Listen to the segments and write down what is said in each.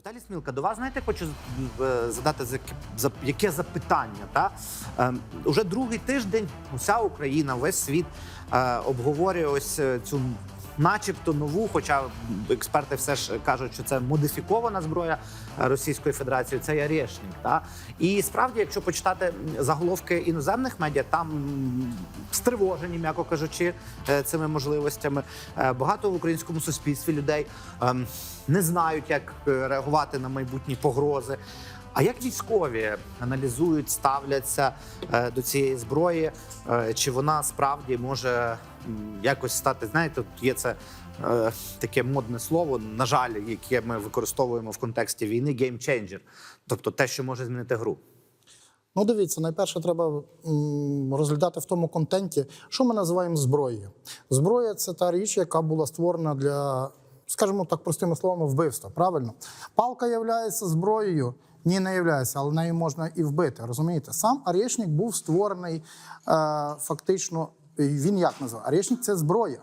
Віталій Смілка, до вас знаєте, хочу е, задати за- за- яке запитання. Та? Е, Уже другий тиждень уся Україна, весь світ е, обговорює ось е, цю начебто нову, хоча експерти все ж кажуть, що це модифікована зброя Російської Федерації, це Ярешник. Та? І справді, якщо почитати заголовки іноземних медіа, там стривожені, м'яко кажучи, е, цими можливостями. Е, Багато в українському суспільстві людей ем, не знають, як е, реагувати на майбутні погрози. А як військові аналізують, ставляться е, до цієї зброї? Е, чи вона справді може якось стати? Знаєте, тут є це е, таке модне слово, на жаль, яке ми використовуємо в контексті війни геймченджер, тобто те, що може змінити гру. Ну, дивіться, найперше треба розглядати в тому контенті, що ми називаємо зброєю. Зброя це та річ, яка була створена для, скажімо так, простими словами, вбивства. Правильно? Палка є зброєю. Ні, не являється, але нею можна і вбити. Розумієте? Сам Арєшник був створений е, фактично. Він як назвав? Арєшник це зброя.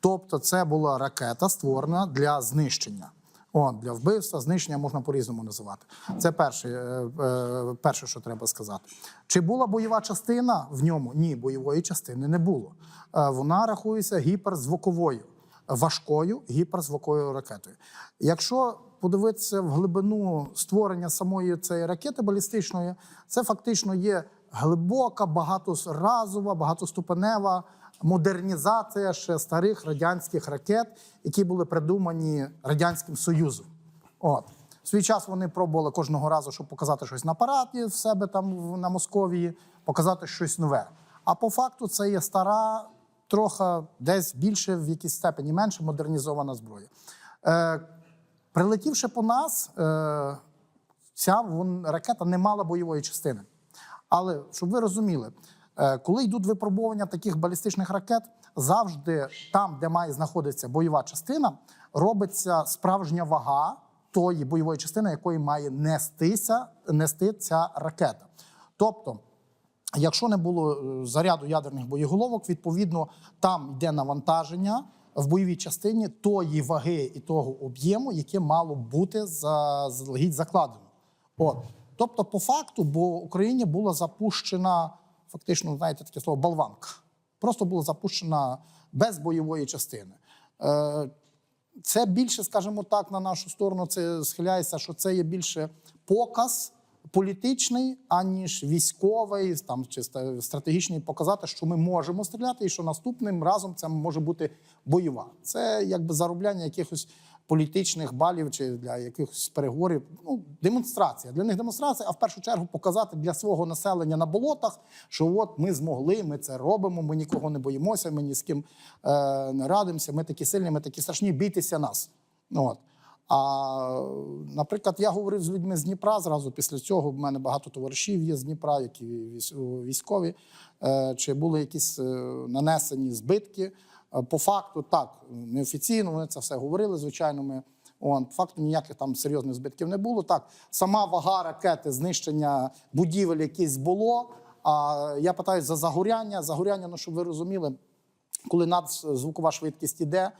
Тобто, це була ракета, створена для знищення. О, для вбивства, знищення можна по-різному називати. Це перше, е, е, перше, що треба сказати. Чи була бойова частина в ньому? Ні, бойової частини не було. Е, вона рахується гіперзвуковою, важкою гіперзвуковою ракетою. Якщо подивитися в глибину створення самої цієї ракети балістичної, це фактично є глибока, багаторазова, багатоступенева модернізація ще старих радянських ракет, які були придумані Радянським Союзом. От. В свій час вони пробували кожного разу, щоб показати щось на апараті в себе там на Московії, показати щось нове. А по факту це є стара, трохи десь більше, в якійсь степені менше модернізована зброя. Е, прилетівши по нас, е, ця вон, ракета не мала бойової частини. Але щоб ви розуміли, е, коли йдуть випробування таких балістичних ракет, завжди там, де має знаходитися бойова частина, робиться справжня вага тої бойової частини, якої має нестися, нести ця ракета. Тобто, Якщо не було е, заряду ядерних боєголовок, відповідно там йде навантаження в бойовій частині тої ваги і того об'єму, яке мало бути заздалегідь закладено. От. Тобто, по факту, бо Україні була запущена фактично, знаєте, таке слово болванка. Просто була запущена без бойової частини. Е, це більше, скажімо так, на нашу сторону це схиляється, що це є більше показ політичний, аніж військовий, там чи стратегічний показати, що ми можемо стріляти, і що наступним разом це може бути бойова. Це якби заробляння якихось політичних балів чи для якихось переговорів. Ну, демонстрація. Для них демонстрація, а в першу чергу показати для свого населення на болотах, що от ми змогли, ми це робимо, ми нікого не боїмося, ми ні з ким е, не радимося, ми такі сильні, ми такі страшні, бійтеся нас. От. А, наприклад, я говорив з людьми з Дніпра зразу після цього. В мене багато товаришів є з Дніпра, які військові. Е, Чи були якісь е, нанесені збитки? Е, По факту, так, неофіційно вони це все говорили, звичайно. Ми Он, по факту ніяких там серйозних збитків не було. Так, сама вага ракети, знищення будівель якісь було. А я питаю за загоряння. Загоряння, ну щоб ви розуміли, коли надзвукова швидкість е, пл-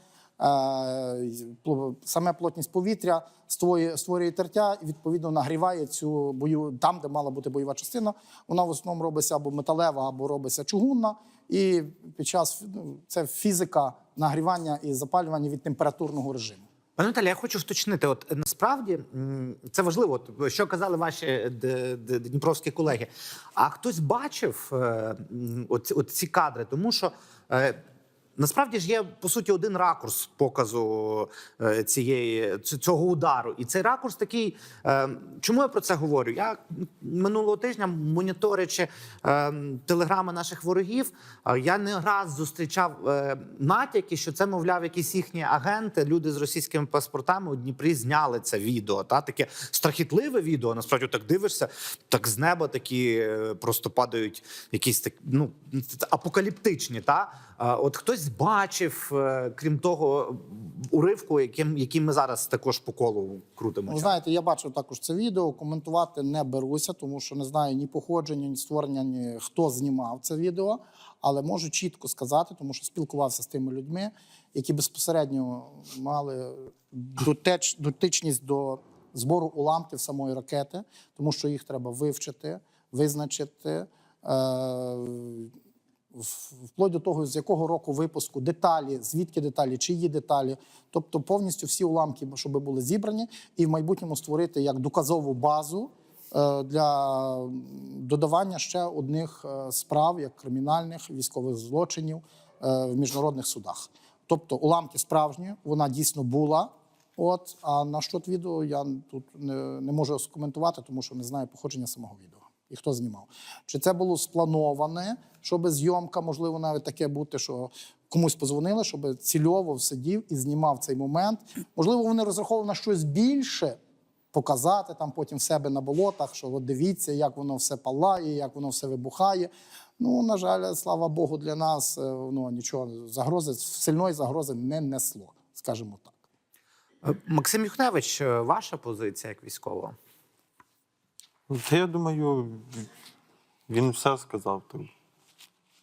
саме плотність повітря створює, створює тертя і відповідно нагріває цю бою там, де мала бути бойова частина. Вона в основному робиться або металева, або робиться чугунна. І під час ну, це фізика нагрівання і запалювання від температурного режиму. Пане Віталій, я хочу вточнити. От е, насправді це важливо, от, що казали ваші е, дніпровські колеги. А хтось бачив е, от, от ці кадри, тому що. Насправді ж є по суті один ракурс показу е, цієї цього удару, і цей ракурс такий. е, Чому я про це говорю? Я минулого тижня, моніторячи е, телеграми наших ворогів, я не раз зустрічав натяки, що це, мовляв, якісь їхні агенти, люди з російськими паспортами у Дніпрі зняли це відео. Та таке страхітливе відео. Насправді так дивишся, так з неба такі просто падають якісь так, ну апокаліптичні. Та от хтось бачив, е, крім того, уривку, яким яким ми зараз також по колу крутимо. Ви знаєте, я бачив також це відео. Коментувати не беруся, тому що не знаю ні походження, ні створення, ні хто знімав це відео. Але можу чітко сказати, тому що спілкувався з тими людьми, які безпосередньо мали дотеч, дотичність до збору уламків самої ракети, тому що їх треба вивчити, визначити. Е, вплоть до того, з якого року випуску, деталі, звідки деталі, чиї деталі, тобто повністю всі уламки, щоб були зібрані, і в майбутньому створити як доказову базу е, для додавання ще одних е, справ, як кримінальних військових злочинів е, в міжнародних судах. Тобто уламки справжні, вона дійсно була. От, а на що відео я тут не, не можу скоментувати, тому що не знаю походження самого відео і хто знімав. Чи це було сплановане, щоб зйомка, можливо, навіть таке бути, що комусь позвонили, щоб цільово сидів і знімав цей момент. Можливо, вони розраховували на щось більше, показати там потім в себе на болотах, що от дивіться, як воно все палає, як воно все вибухає. Ну, на жаль, слава Богу, для нас е, воно нічого загрози, сильної загрози не несло, скажімо так. Е, Максим Юхневич, е, ваша позиція як військового? Та я думаю, він все сказав. То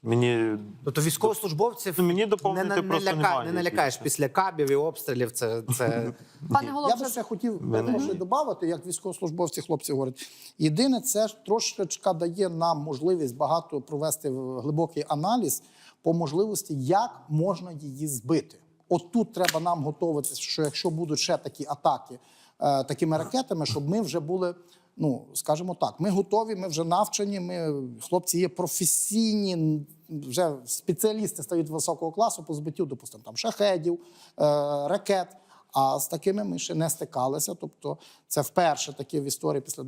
Мені, Тобто військовослужбовців ну, мені не, доповнити не, просто ляка, немає. не налякаєш більше. після кабів і обстрілів. Це, це... Пане Я би ще хотів може, додати, як військовослужбовці хлопці говорять. Єдине, це ж трошечка дає нам можливість багато провести глибокий аналіз по можливості, як можна її збити. От тут треба нам готуватися, що якщо будуть ще такі атаки е, такими ракетами, щоб ми вже були. Ну, скажімо так, ми готові, ми вже навчені. Ми хлопці є професійні, вже спеціалісти стають високого класу по збиттю, допустимо, там шахедів, е, ракет. А з такими ми ще не стикалися. Тобто, це вперше таке в історії після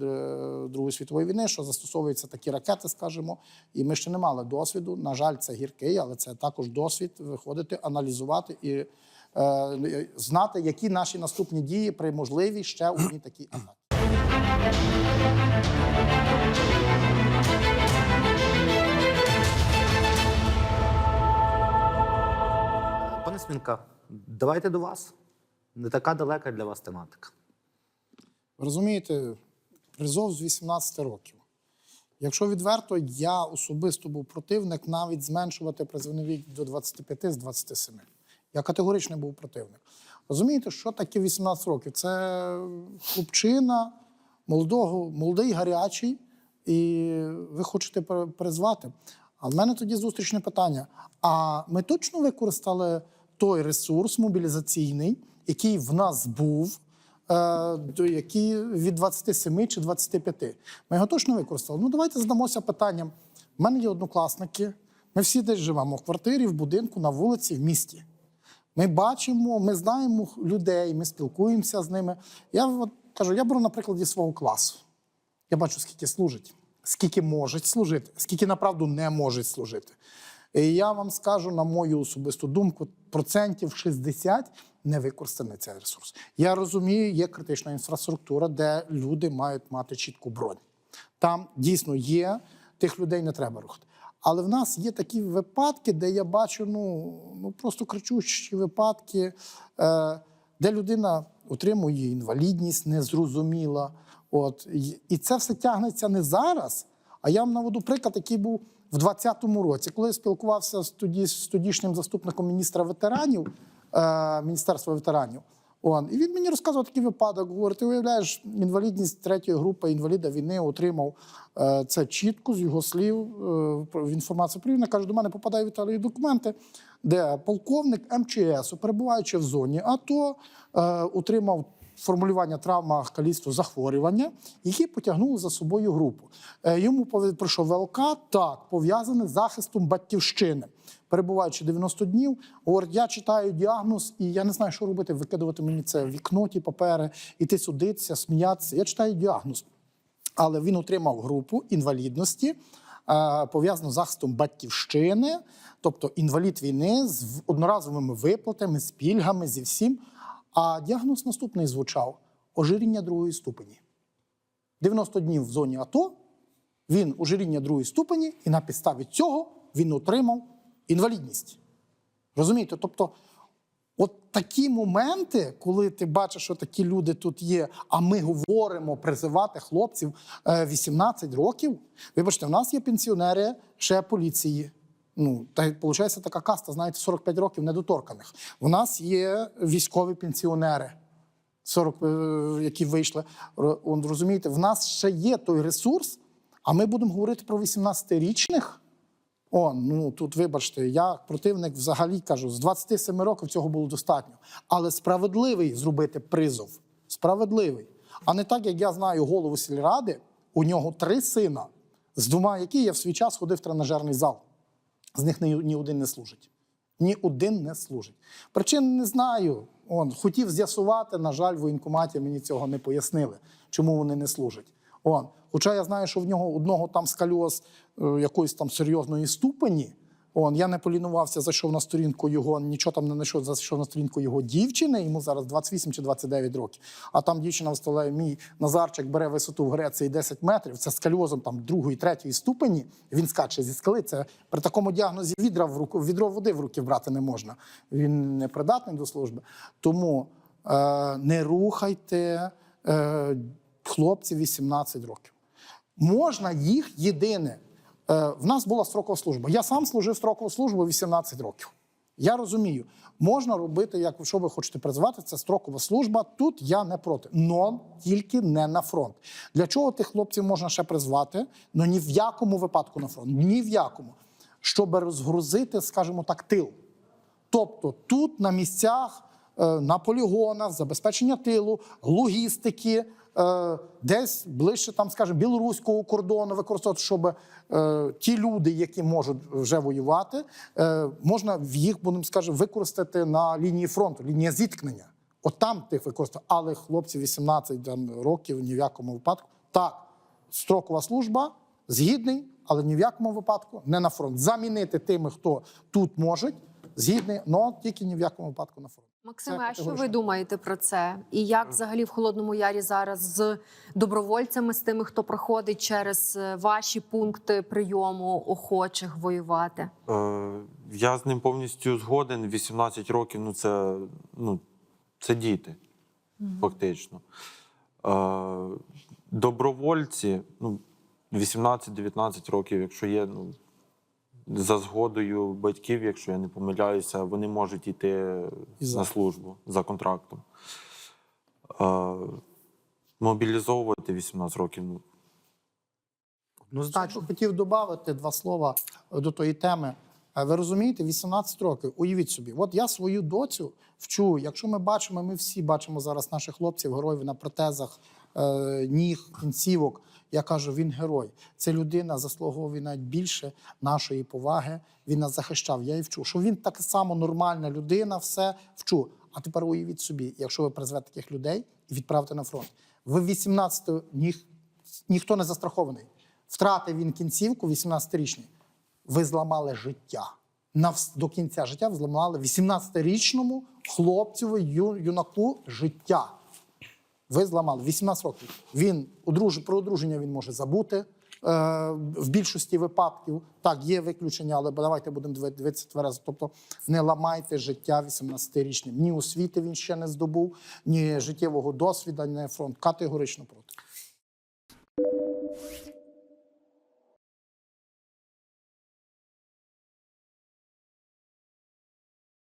Другої світової війни, що застосовуються такі ракети, скажімо, і ми ще не мали досвіду. На жаль, це гіркий, але це також досвід виходити, аналізувати і е, знати, які наші наступні дії при можливій ще одній такій атаці. Пане Смінка, давайте до вас. Не така далека для вас тематика. Розумієте, призов з 18 років. Якщо відверто, я особисто був противник навіть зменшувати призовний вік до 25 з 27. Я категорично був противник. Розумієте, що таке 18 років? Це хлопчина, молодого, молодий, гарячий, і ви хочете призвати. А в мене тоді зустрічне питання: а ми точно використали той ресурс мобілізаційний, який в нас був, е, до- які від 27 чи 25. Ми його точно використали. Ну, давайте задамося питанням. У мене є однокласники. Ми всі десь живемо в квартирі, в будинку, на вулиці, в місті. Ми бачимо, ми знаємо людей, ми спілкуємося з ними. Я от, кажу, я беру на прикладі свого класу. Я бачу, скільки служить, скільки можуть служити, скільки направду не можуть служити. І я вам скажу, на мою особисту думку, процентів 60 не використаний цей ресурс. Я розумію, є критична інфраструктура, де люди мають мати чітку бронь. Там дійсно є, тих людей не треба рухати. Але в нас є такі випадки, де я бачу ну, ну просто кричущі випадки, е, де людина отримує інвалідність незрозуміла. От, і- це все тягнеться не зараз. А я вам наведу приклад, який був в 2020 році, коли я спілкувався з тоді з тодішнім заступником міністра ветеранів, е, Міністерства ветеранів. Он, і він мені розказував такий випадок. Говорить, ти уявляєш, інвалідність третьої групи інваліда війни отримав е, це чітко з його слів е, в інформацію про каже, до мене попадає Віталій документи, де полковник МЧС, перебуваючи в зоні АТО, е, отримав формулювання травма калісту захворювання, які потягнули за собою групу. Е, Йому прийшов ВЛК, так, пов'язане з захистом батьківщини. Перебуваючи 90 днів, говорить, я читаю діагноз, і я не знаю, що робити, викидувати мені це в вікно, ті папери, іти судитися, сміятися. Я читаю діагноз. Але він отримав групу інвалідності, е, пов'язану з захистом батьківщини, тобто інвалід війни з одноразовими виплатами, з пільгами, зі всім. А діагноз наступний звучав: ожиріння другої ступені. 90 днів в зоні АТО, він ожиріння другої ступені, і на підставі цього він отримав інвалідність. Розумієте? Тобто, От такі моменти, коли ти бачиш, що такі люди тут є, а ми говоримо призивати хлопців е, 18 років. Вибачте, в нас є пенсіонери ще поліції. Ну, та виходить така каста, знаєте, 45 років недоторканих. У нас є військові пенсіонери. 40, е, які вийшли. Розумієте, в нас ще є той ресурс, а ми будемо говорити про 18-річних. О, ну тут вибачте, я противник взагалі кажу, з 27 років цього було достатньо. Але справедливий зробити призов. Справедливий. А не так, як я знаю голову сільради, у нього три сина, з двома які я в свій час ходив в тренажерний зал. З них ні, ні один не служить. Ні один не служить. Причин не знаю. Он, хотів з'ясувати, на жаль, в воєнкоматі мені цього не пояснили, чому вони не служать. Он. Хоча я знаю, що в нього одного там скальоз е, якоїсь там серйозної ступені. Он, я не полінувався, зайшов на сторінку його, нічого там не знайшов, зайшов на сторінку його дівчини, йому зараз 28 чи 29 років. А там дівчина вставляє, мій Назарчик бере висоту в Греції 10 метрів, це скальозом там другої, третьої ступені. Він скаче зі скали. Це при такому діагнозі відра в руку, відро води в руки брати не можна. Він не придатний до служби. Тому е, не рухайте е, хлопців 18 років. Можна їх єдине. Е, в нас була строкова служба. Я сам служив строкову службу 18 років. Я розумію, можна робити, як що ви хочете призвати, це строкова служба. Тут я не проти. Но тільки не на фронт. Для чого тих хлопців можна ще призвати? Ну ні в якому випадку на фронт. Ні в якому. Щоб розгрузити, скажімо так, тил. Тобто тут на місцях, е, на полігонах, забезпечення тилу, логістики, десь ближче, там, скажімо, білоруського кордону використовувати, щоб е, ті люди, які можуть вже воювати, е, можна в їх, будемо скажімо, використати на лінії фронту, лінія зіткнення. От там тих використовувати. Але хлопці 18 там, років ні в якому випадку. Так, строкова служба, згідний, але ні в якому випадку не на фронт. Замінити тими, хто тут може, згідний, але тільки ні в якому випадку на фронт. Максиме, Це а що ви думаєте про це? І як взагалі в Холодному Ярі зараз з добровольцями, з тими, хто проходить через е, ваші пункти прийому охочих воювати? Е, я з ним повністю згоден. 18 років ну це, ну, це діти, фактично. Е, добровольці, ну, 18-19 років, якщо є, ну, за згодою батьків, якщо я не помиляюся, вони можуть йти за. на службу за контрактом. Е, мобілізовувати 18 років, ну, Ну, Значить, хотів додати два слова е, до тої теми. Е, Ви розумієте, 18 років, уявіть собі, от я свою доцю вчу. Якщо ми бачимо, ми всі бачимо зараз наших хлопців, героїв на протезах, е, ніг, кінцівок. Я кажу, він герой. Це людина заслуговує навіть більше нашої поваги. Він нас захищав. Я і вчу. Що він так само нормальна людина, все вчу. А тепер уявіть собі, якщо ви призвете таких людей і відправите на фронт. Ви 18 ніх, ніхто не застрахований. Втратив він кінцівку 18-річний. Ви зламали життя. Навс- До кінця життя ви зламали 18-річному хлопцеві, ю- юнаку життя. Ви зламали 18 років. Він одруж... про одруження він може забути е, в більшості випадків. Так, є виключення, але давайте будемо диви- дивитися тверезо. Тобто не ламайте життя 18-річним. Ні освіти він ще не здобув, ні життєвого досвіду, ні фронт. Категорично проти.